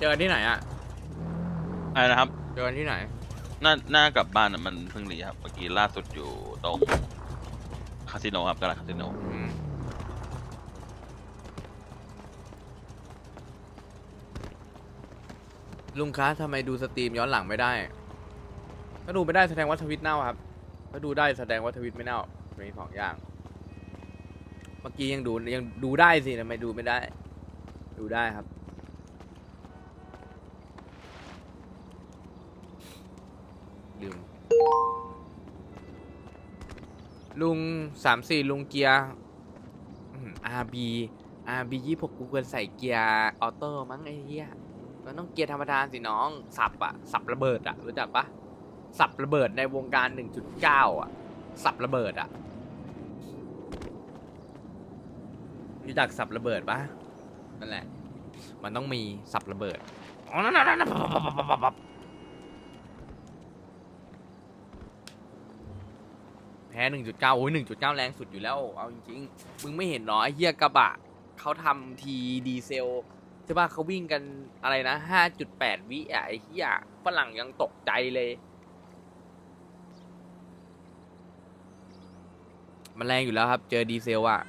เจอที่ไหนอะอะไรนะครับเจอที่ไหนน่าน่ากลับบ้านอะมันเพิ่งรีครับเมื่อกี้ล่าสุดอยู่ตรงคาสิโนครับกระดาษคาสิโนอืมลุงคะทำไมดูสตรีมย้อนหลังไม่ได้ ถ้าดูไม่ได้แสดงว่าทวิตเน่าครับ ถ้าดูได้แสดงว่าทวิตไม่เน่ามีสองอย่าง เมื่อกี้ยังดูยังดูได้สิทำไมดูไม่ได้ ดูได้ครับ ลืม ลุงสามสี่ลุงเกียร์อาร์บีอาร์บียี่หกกูควรใส่เกียร์ออโต้มั้งไอ้เหี้ยมันต้องเกียร์ธรรมดาสิน้อง สับอะสับระเบิดอะรู้จักปะสับระเบิดในวงการ 1.9อะสับระเบิดอะรู้จักสับระเบิดปะนั่นแหละ มันต้องมีสับระเบิดอ๋อนั่นนั่นนั่นปั๊บ แพ้หนึ่งจุดเก้าโอ้ยหนึ่งจุดเก้าแรงสุดอยู่แล้ว เอาจริงๆ มึงไม่เห็นเหรอไอ้เฮียกระบะเขาทำทีดีเซลใช่ป่ะเขาวิ่งกันอะไรนะห้าจุดแปดวิอะไอ้เฮียฝรั่งยังตกใจเลย มันแรงอยู่แล้วครับ เจอดีเซลอะ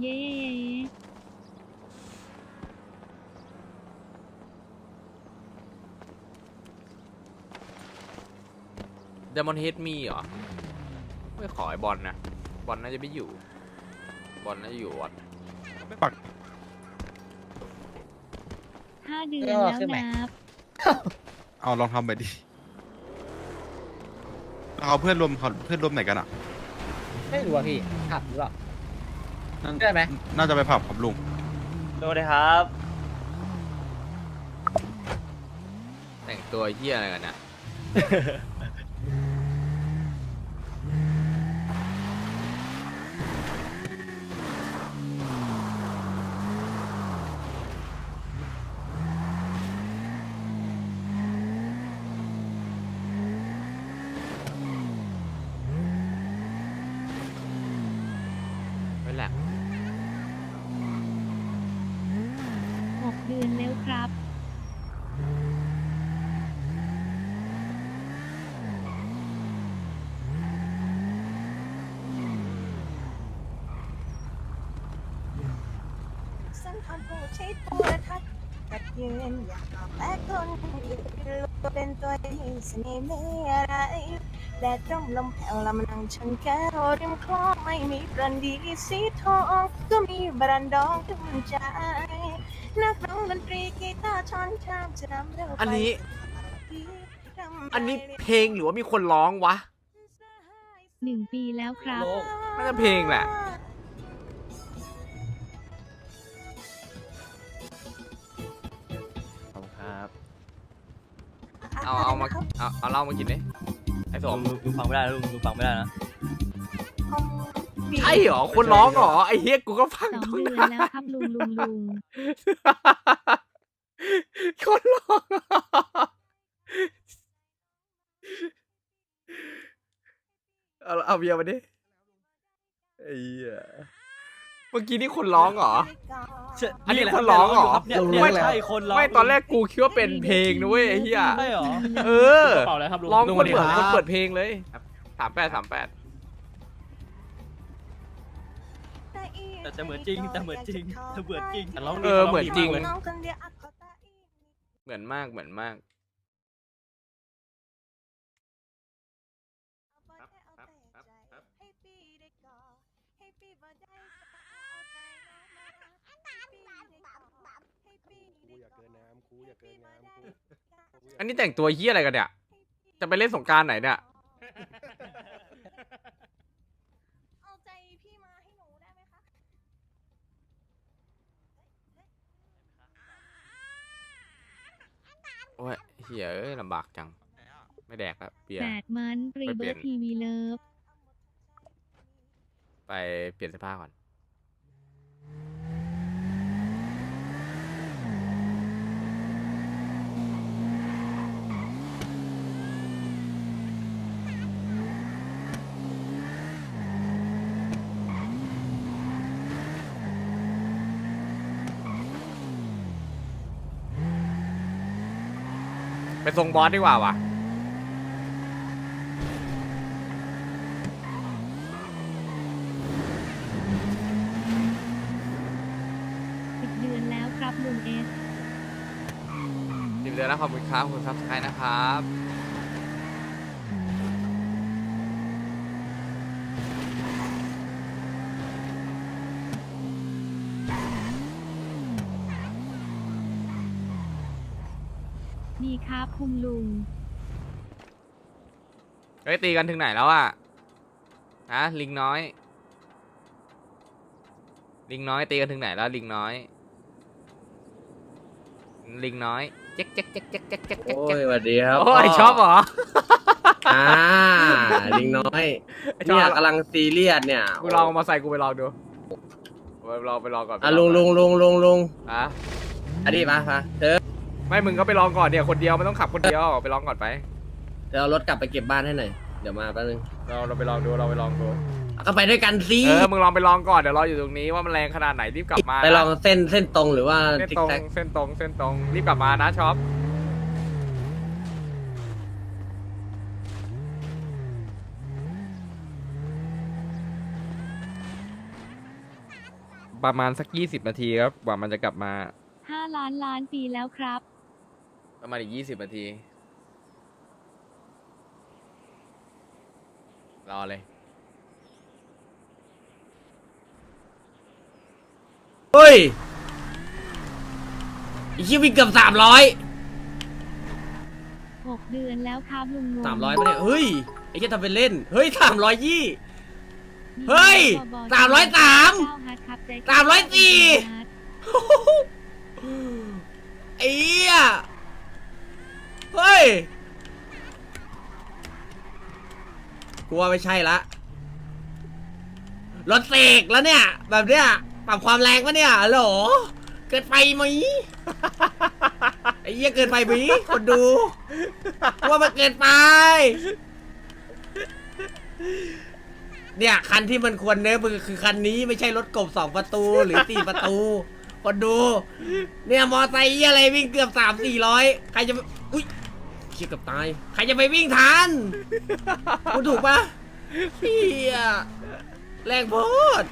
เย้ เย้เย้เดมอนเฮดมีเหรอ ไม่ขอไอ้บอลนะ บอลน่าจะไม่อยู่ บอลน่าจะอยู่วัดไม่ปัก ห้าเดือนเออแล้วขึ้นไหมนับเอาลองทำไปดิเอาเพื่อนรวมเขาเพื่อนรวมไหนกันอะไม่รู้อะพี่ขับหรือเปล่านั่นได้ไหม น่าจะไปผับครับลุงดูเลยครับ แต่งตัวเฮียอะไรกันนะ ไม่แหละหกเดือนแล้วครับสันทาน ผู้ใช้โทรทัศน์กัดยืนอยากตอบแลกคนอีกรู้เป็นตัวเองเสน่ห์ไม่อะไรแดดร่มลมแผ่วลำนังชนแก้วริมคลองไม่มีรันดีสีทองก็มีบรันดองทุ่มใจนักร้องดนตรีกีตาร์ช้อนชามจะนำเร็วไปอันนี้ อันนี้เพลงหรือว่ามีคนร้องวะหนึ่งปีแล้วครับโลกน่าจะเพลงแหละ เอาเอามาเอาเอาเหล้ามากินดิไอ้สลุมงลุงลุงฟังไม่ได้นะลุงลุงฟังไม่ได้นะใช่เหรอคนร้องเหรอไอ้เฮียกูก็ฟังสองต้องเดือนนานแล้วครับลุงลุงลุงคนร้องเหรอเอาเอาเบียร์มาดิไอ้เหี้ย เมื่อกี้นี่คนร้องเหรออันนี้แหละคนร้องเหรอ เนี่ยลุงเนี่ยร้องแล้วใช่คนร้องไม่ตอนแรกกูคิดว่าเป็นเพลงนะเว้ยไอ้เหี้ยใช่เหรอเออเปล่าเลยครับลุงร้องลุคนสเปิวัดสคนรับเปิดเพลงเลยสามแปดสามแปดแต่จะเหมือนจริงแต่เหมือนจริงแต่เหมือนจริงแต่ร้องดีเออเหมือนจริงเลย เหมือนมากเหมือนมาก อันนี้แต่งตัวเฮี้ยอะไรกันเนี่ย จะไปเล่นสงกรารไหนเนี่ย เอาใจพี่มาให้หนูได้ไหมคะโอ้ยเฮียเอ้ยลำบากจัง ไม่แดกแล้วเปียแปดมันรีไม่เปลี่เบิยร์นตทีวีเลิฟ ไปเปลี่ยนเสื้อผ้าก่อน ทรงบอสดีกว่าวะสิบเดือนแล้วครับลุงเอส สิบเดือนแล้วขอบคุณครับขอบคุณซับสไครต์นะครับ ครับคุณลุง เฮ้ยตีกันถึงไหนแล้วอะฮะลิงน้อย ลิงน้อยตีกันถึงไหนแล้วลิงน้อย ลิงน้อยเจ๊กเจ๊กเจ๊กเจ๊กเจ๊กเจ๊กเจ๊กโอ้เจ๊กยสวัสดีครับโอ้ยชอบเหรอ อ่าลิงน้อยชอบ เนี่ยกำลังซีเรียสเนี่ยกูลองเอามาใส่กูไปลองดูไปลองไปลองก่อนไปอะอลุงลุงลุงลุงลุงอะอันนี้มามาเธอ ไม่มึงก็ไปลองก่อนเนี่ยคนเดียวมันต้องขับคนเดียวไปลองก่อนไปเดี๋ยวเอารถกลับไปเก็บบ้านให้หน่อย เดี๋ยวมาแป๊บนึงเราเราไปลองดูเราไปลองดูก็ไปด้วยกันสิ เออมึงลองไปลองก่อนเดี๋ยวรออยู่ตรงนี้ว่ามันแรงขนาดไหนรีบกลับมาไปลองเส้นเส้นตรงหรือว่าเส้นทิกตรงแซกเส้นตรงเส้นตรงรีบกลับมานะช็อปประมาณสักยี่สิบนาทีครับกว่ามันจะกลับมา 5 ล้านล้านปีแล้วครับ ประมาณอีกยี่สิบนาที รอเลย เฮ้ยอีกคิววิ่งเกือบสามร้อย6เดือนแล้วครับลุงงงสามร้อยปะเนี่ยเฮ้ยไอ้แค่ทำเป็นเล่น เฮ้ยสามร้อยยี่ เฮ้ย303เก้ฮัทครับใจสามร้อยสี่ ไอ้เหี้ย เฮ้ยกูว่าไม่ใช่ละรถเสกแล้วเนี่ย แบบเนี้ยปรับความแรงปะเนี่ยฮัลโหลเกินไปไหมไอ้เหี้ยเกินไปไหมคนดูกูว่ามันเกินไป เนี่ย คันที่มันควรเนื้อมือคือคันนี้ไม่ใช่รถกบสองประตูหรือสี่ประตู คนดู เนี่ย มอไซค์อะไรวิ่งเกือบสามสี่ร้อยใครจะอุ้ย ชี่ยเกือบตาย ใครจะไปวิ่งทันคุณถูกปะเฮียแรงโพด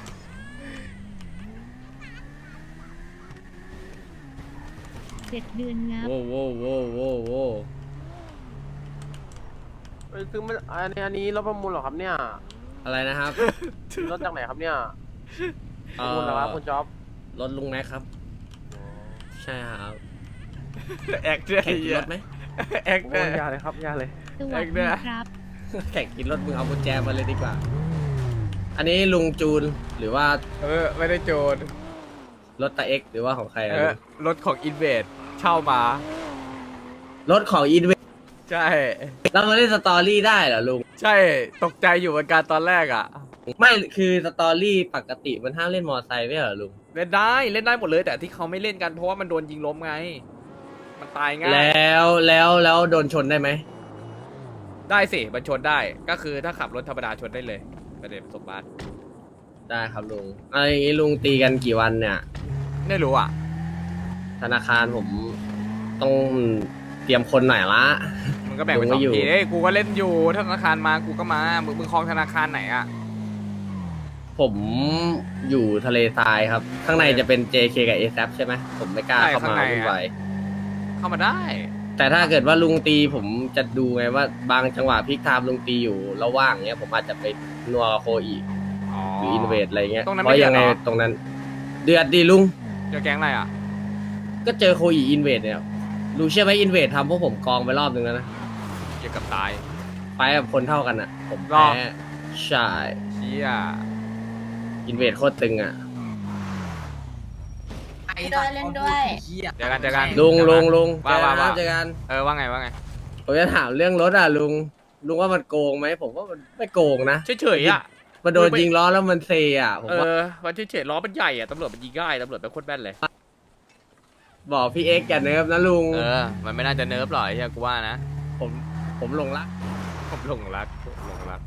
เจ็ดเดือนงับ โว้โว้โว้โว้โว้เอ้ยคือมันอันนี้อันนี้รถประมูลเหรอครับเนี่ยอะไรนะครับรถจากไหนครับเนี่ยเอ่ประมูลเหรอครับอคุณจ๊อบรถลุงแม็กครับ ใช่ครับแอคด้วยแข่งกินรถไหม แอคโอ้ด้วยยอย่าเลยครับอย่าเลย สวัสเอกด้ดีวยครับ แข่งกินรถมึงเอากุญแจมาเลยดีกว่า อันนี้ลุงจูนหรือว่าเออ ไม่ได้โจรรถตาเอ็กหรือว่าของใครเออะอ รถของอินเวดเช่ามา รถของอินเวใช่ แล้วมาเล่นสตอรี่ได้เหรอลุง ใช่ ตกใจอยู่เหมือนกันตอนแรกอะ ไม่คือสตอรี่ปกติมันห้ามเล่นมอไซค์ไม่ใช่เหรอลุง เล่นได้ เล่นได้หมดเลย แต่ที่เขาไม่เล่นกันเพราะว่ามันโดนยิงล้มไง มันตายง่าย แล้วแล้วแล้วโดนชนได้ไหมได้สิมันชนได้ ก็คือถ้าขับรถธรรมดาชนได้เลยประเด็นประสบบัติได้ครับลุงเอาอย่างนี้ลุงตีกันกี่วันเนี่ย ไม่รู้อะ ธนาคารผมต้องเตรียมคนหน่อยละ มันก็แบ่งเป็นลุสงองไม่อยู่ ทีเอ้ยกูก็เล่นอยู่ถ้าธนาคารมากูก็มา มึงมึงคลองธนาคารไหนอะ ผมอยู่ทะเลทรายครับ ข้างในจะเป็น JK กับ ASAP ใช่ไหมผมไม่กล้าใช่เข้าข้างมาในอะ วุ่นวาย เข้ามาได้ แต่ถ้าเกิดว่าลุงตีผมจะดูไงว่า บางจังหวะพิกไทม์ลุงตีอยู่ระหว่างเนี้ยผมอาจจะไปนัวกับโคอีกอ๋อ หรืออินเวดอะไรเงี้ยตรงนั้นเพไม่ราะยังไงเดือดเหรอ ตรงนั้น เดือดดีลุง เจอแก๊งอะไรอะ ก็เจอโคอีอินเวดเนี่ยลุงเชื่อไหมอินเวดทำพวกผมกองไปรอบนึงแล้วนะเกี่ยวกับตาย ไปกับคนเท่ากันอะ ผมหรอ แพ้ใช่เชี่ยอินเวดโคตรตึงอะ ด้วยเล่นด้วย เจอกันเจอกัน ลุงลุงลุงว่าว่าว่า เจอกันเออว่าไงว่าไงผมจะถามเรื่องรถอะลุงลุงว่ามันโกงไหมผมว่ามันไม่โกงนะเฉยๆอะ มันโดนยิงล้อแล้วมันเซอะผมเอว่าอมันเฉยๆล้อมันใหญ่อะตำรวจมันยิงง่ายตำรวจเป็นโคตรแม่นเลย บอกพี่เอ็กซ์อย่าเนิร์ฟนะลุงเออ มันไม่น่าจะเนิร์ฟหรอกไอ้เหี้ยกูว่านะ ผมผมหลงรักผมหลงรักผมหลงรัก